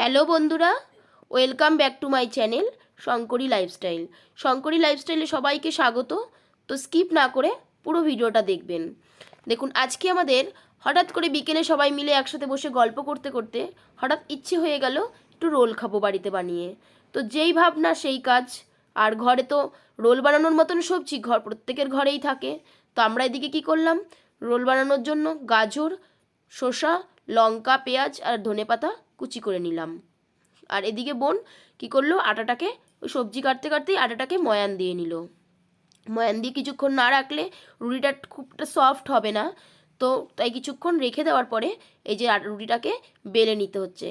Hello বন্ধুরা, welcome back to my channel Shankari lifestyle. Shankari লাইফস্টাইলে সবাইকে স্বাগত। তো স্কিপ না করে পুরো ভিডিওটা দেখবেন। দেখুন, আজকে আমাদের হঠাৎ করে বিকেলে সবাই মিলে একসাথে বসে গল্প করতে করতে হঠাৎ ইচ্ছে হয়ে গেল একটু রোল খাব বাড়িতে বানিয়ে। তো যেই ভাবনা, সেই কাজ। আর ঘরে তো রোল বানানোর মতন সবজি ঘর, প্রত্যেকের ঘরেই থাকে। তো আমরা এদিকে কি করলাম? রোল বানানোর জন্য গাজর, শসা, লঙ্কা, পেঁয়াজ আর ধনেপাতা কুচি করে নিলাম। আর এদিকে বোন কি করল? আটাটাকে ওই সবজি কাটতে কাটতেই আটাটাকে ময়ান দিয়ে নিল। ময়ান দিয়ে কিছুক্ষণ না রাখলে রুটিটা খুবটা সফট হবে না। তো তাই কিছুক্ষণ রেখে দেওয়ার পরে এই যে রুটিটাকে বেলে নিতে হচ্ছে।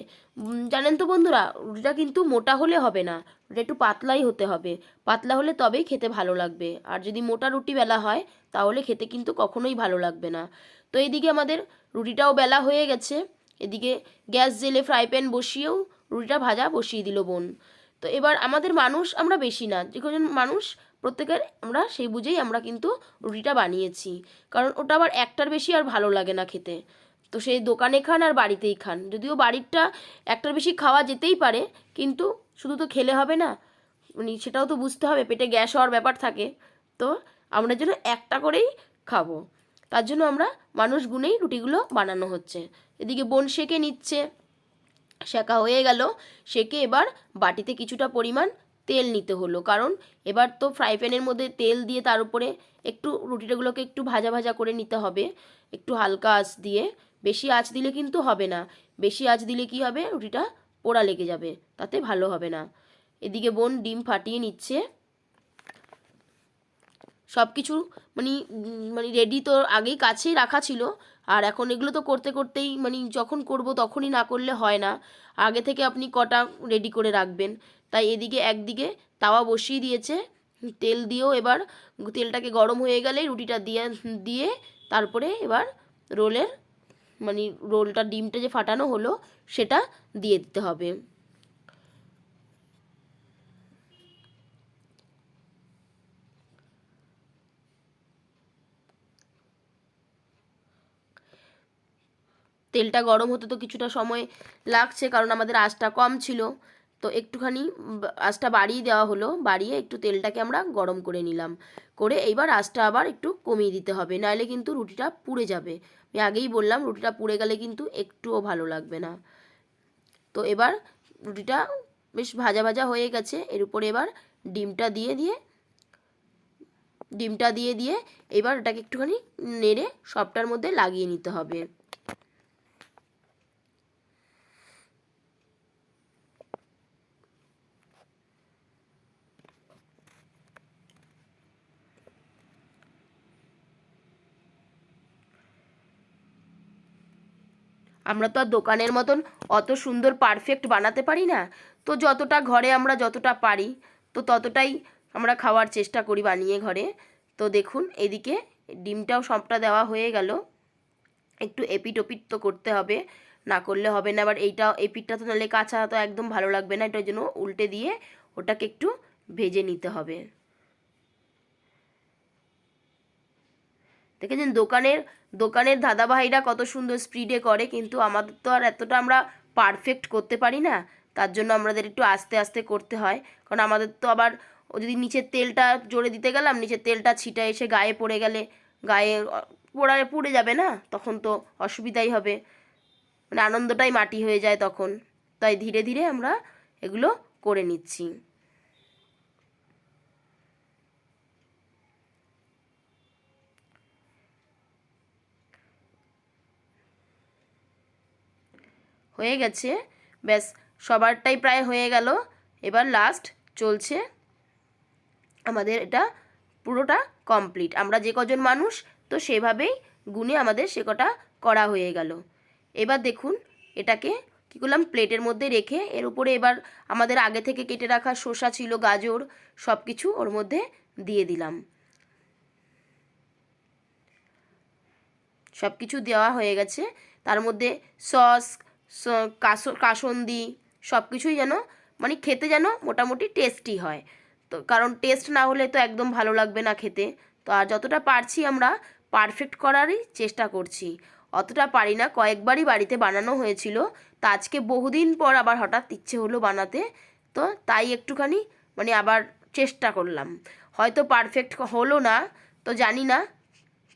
জানেন তো বন্ধুরা, রুটিটা কিন্তু মোটা হলে হবে না, রুটিটা একটু পাতলাই হতে হবে। পাতলা হলে তবেই খেতে ভালো লাগবে। আর যদি মোটা রুটি বেলা হয়, তাহলে খেতে কিন্তু কখনোই ভালো লাগবে না। তো এইদিকে আমাদের রুটিটাও বেলা হয়ে গেছে। এদিকে গ্যাস জেলে ফ্রাই প্যান বসিয়েও রুটিটা ভাজা বসিয়ে দিল বোন। তো এবার আমাদের মানুষ আমরা বেশি না, যে কজন মানুষ প্রত্যেকের আমরা সেই বুঝেই আমরা কিন্তু রুটিটা বানিয়েছি। কারণ ওটা আবার একটার বেশি আর ভালো লাগে না খেতে। তো সেই দোকানে খান আর বাড়িতেই খান। যদিও বাড়িরটা একটার বেশি খাওয়া যেতেই পারে, কিন্তু শুধু তো খেলে হবে না। মানে সেটাও তো বুঝতে হবে, পেটে গ্যাস হওয়ার ব্যাপার থাকে। তো আমরা যেন একটা করেই খাব। তার জন্য আমরা মানুষ গুনেই রুটিগুলো বানানো হচ্ছে। এদিকে বোন সেকে নিচ্ছে। শেখা হয়ে গেল। সেকে এবার বাটিতে কিছুটা পরিমাণ তেল নিতে হলো। কারণ এবার তো ফ্রাই প্যানের মধ্যে তেল দিয়ে তার উপরে একটু রুটিটাগুলোকে একটু ভাজা ভাজা করে নিতে হবে। একটু হালকা আঁচ দিয়ে। বেশি আঁচ দিলে কিন্তু হবে না। বেশি আঁচ দিলে কি হবে? রুটিটা পোড়া লেগে যাবে। তাতে ভালো হবে না। এদিকে বোন ডিম ফাটিয়ে নিচ্ছে। সব কিছু মানে মানে রেডি তো আগেই কাছেই রাখা ছিল। আর এখন এগুলো তো করতে করতেই মানে যখন করব তখনই না করলে হয় না। আগে থেকে আপনি কটা রেডি করে রাখবেন। তাই এদিকে একদিকে তাওয়া বসিয়ে দিয়েছে। তেল দিয়েও এবার তেলটাকে গরম হয়ে গেলে রুটিটা দিয়ে দিয়ে তারপরে এবার রোলের মানে রোলটা ডিমটা যে ফাটানো হলো সেটা দিয়ে দিতে হবে। তেলটা গরম হতে তো কিছুটা সময় লাগছে, কারণ আমাদের আঁচটা কম ছিল। তো একটুখানি আঁচটা বাড়িয়ে দেওয়া হলো, বাড়িয়ে একটু তেলটাকে আমরা গরম করে নিলাম। করে এইবার আঁচটা আবার একটু কমিয়ে দিতে হবে নাহলে কিন্তু রুটিটা পুড়ে যাবে। আমি আগেই বললাম, রুটিটা পুড়ে গেলে কিন্তু একটুও ভালো লাগবে না। তো এবার রুটিটা বেশ ভাজা ভাজা হয়ে গেছে, এর উপরে এবার ডিমটা দিয়ে দিয়ে, ডিমটা দিয়ে দিয়ে এবার এটাকে একটুখানি নেড়ে সবটার মধ্যে লাগিয়ে নিতে হবে। আমরা তো আর দোকানের মতন অত সুন্দর পারফেক্ট বানাতে পারি না। তো যতটা ঘরে আমরা যতটা পারি, তো ততটাই আমরা খাওয়ার চেষ্টা করি বানিয়ে ঘরে। তো দেখুন, এদিকে ডিমটাও সবটা দেওয়া হয়ে গেল। একটু এপিট ওপিট তো করতে হবে, না করলে হবে না। আবার এইটা এপিটটা তো নাহলে কাঁচা তো একদম ভালো লাগবে না। এটার জন্য উল্টে দিয়ে ওটাকে একটু ভেজে নিতে হবে। দেখেছেন, দোকানের দোকানের দাদাভাইরা কত সুন্দর স্পিডে করে, কিন্তু আমাদের তো আর এতটা আমরা পারফেক্ট করতে পারি না। তার জন্য আমাদের একটু আস্তে আস্তে করতে হয়। কারণ আমাদের তো আবার যদি নিচের তেলটা জোরে দিতে গেলাম, নিচের তেলটা ছিটা এসে গায়ে পড়ে গেলে গায়ে পোড়ায় পুড়ে যাবে না? তখন তো অসুবিধাই হবে। মানে আনন্দটাই মাটি হয়ে যায় তখন। তাই ধীরে ধীরে আমরা এগুলো করে নিচ্ছি। হয়ে গেছে। ব্যাস, সবারটাই প্রায় হয়ে গেল। এবার লাস্ট চলছে আমাদের এটা পুরোটা কমপ্লিট আমরা যে কজন মানুষ, তো সেভাবেই গুনে আমাদের সে কটা করা হয়ে গেল। এবার দেখুন, এটাকে কী করলাম প্লেটের মধ্যে রেখে এর উপরে এবার আমাদের আগে থেকে কেটে রাখা শসা ছিল, গাজর সব কিছু ওর মধ্যে দিয়ে দিলাম। সব কিছু দেওয়া হয়ে গেছে। তার মধ্যে সস কাসন্দি সব কিছুই যেন মানে খেতে যেন মোটামুটি টেস্টি হয়। তো কারণ টেস্ট না হলে তো একদম ভালো লাগবে না খেতে। তো আর যতটা পারছি আমরা পারফেক্ট করারই চেষ্টা করছি। অতটা পারি না, কয়েকবারই বাড়িতে বানানো হয়েছিল। তা আজকে বহুদিন পর আবার হঠাৎ ইচ্ছে হলো বানাতে। তো তাই একটুখানি মানে আবার চেষ্টা করলাম। হয়তো পারফেক্ট হলো না, তো জানি না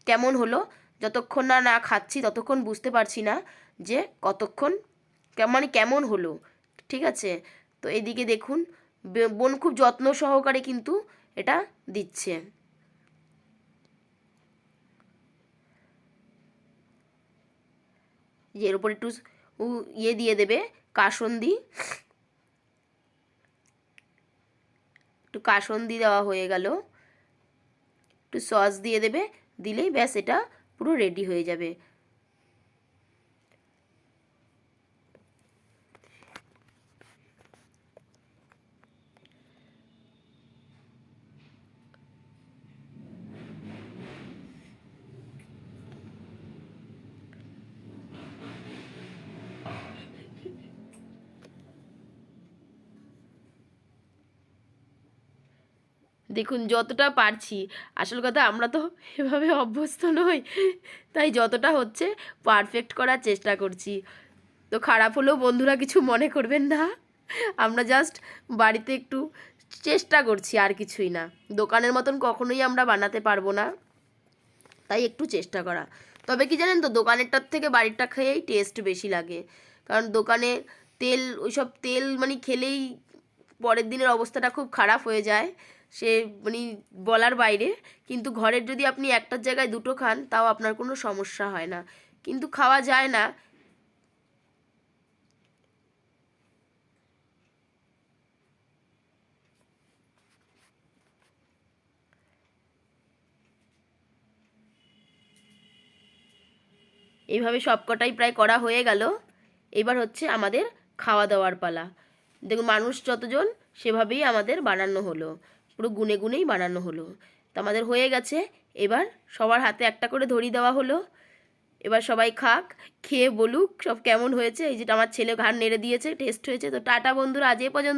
কেমন হলো। যতক্ষণ না না খাচ্ছি ততক্ষণ বুঝতে পারছি না। যে কতক্ষণ মানে কেমন হলো, ঠিক আছে? তো এদিকে দেখুন বোন খুব যত্ন সহকারে কিন্তু এটা দিচ্ছে। এর উপর একটু ইয়ে দিয়ে দেবে, কাসন্দি। একটু কাসন্দি দেওয়া হয়ে গেল। একটু সস দিয়ে দেবে, দিলেই ব্যাস এটা পুরো রেডি হয়ে যাবে। দেখুন, যতটা পারছি। আসল কথা, আমরা তো এভাবে অভ্যস্ত নই। তাই যতটা হচ্ছে পারফেক্ট করার চেষ্টা করছি। তো খারাপ হলেও বন্ধুরা কিছু মনে করবেন না। আমরা জাস্ট বাড়িতে একটু চেষ্টা করছি আর কিছুই না। দোকানের মতন কখনোই আমরা বানাতে পারব না। তাই একটু চেষ্টা করা। তবে কি জানেন তো, দোকানেরটার থেকে বাড়িরটা খেয়েই টেস্ট বেশি লাগে। কারণ দোকানে তেল, ওইসব তেল মানে খেলেই পরের দিনের অবস্থাটা খুব খারাপ হয়ে যায়। সে মানে বলার বাইরে, কিন্তু ঘরের যদি আপনি একটার জায়গায় দুটো খান, তাও আপনার কোনো সমস্যা হয় না। কিন্তু খাওয়া যায় না। এইভাবে সবকটাই প্রায় করা হয়ে গেল। এবার হচ্ছে আমাদের খাওয়া দাওয়ার পালা। দেখুন, মানুষ যতজন, সেভাবেই আমাদের বানানো হলো। পুরো গুনে গুনেই বানানো হলো। তো আমাদের হয়ে গেছে। এবার সবার হাতে একটা করে ধরি দেওয়া হলো। এবার সবাই খাক, খেয়ে বলুক সব কেমন হয়েছে। এই যেটা আমার ছেলে ঘাড় নেড়ে দিয়েছে টেস্ট হয়েছে। তো টাটা বন্ধুরা, আজ এ পর্যন্ত।